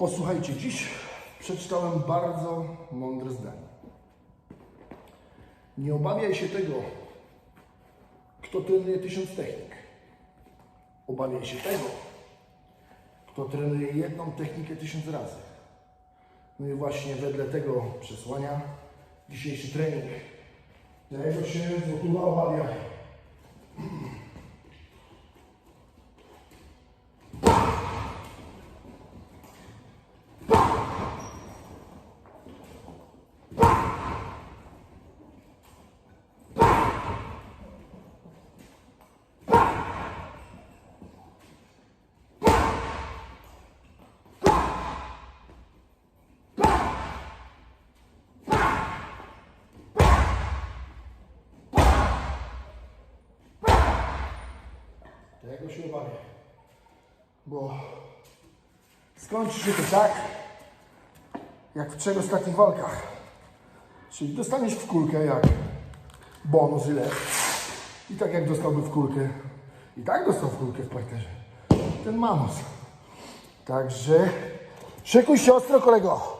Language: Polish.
Posłuchajcie, dziś przeczytałem bardzo mądre zdanie. Nie obawiaj się tego, kto trenuje tysiąc technik. Obawiaj się tego, kto trenuje jedną technikę tysiąc razy. No i właśnie wedle tego przesłania dzisiejszy trening. Tego się złotuwa obawia. Tego się obawiam. Bo skończy się to tak, jak w trzech ostatnich walkach. Czyli dostaniesz w kulkę jak bonus ile. I tak jak dostałby w kulkę. I tak dostał w kulkę w parterze. Ten Mamos. Także szykuj się ostro kolego.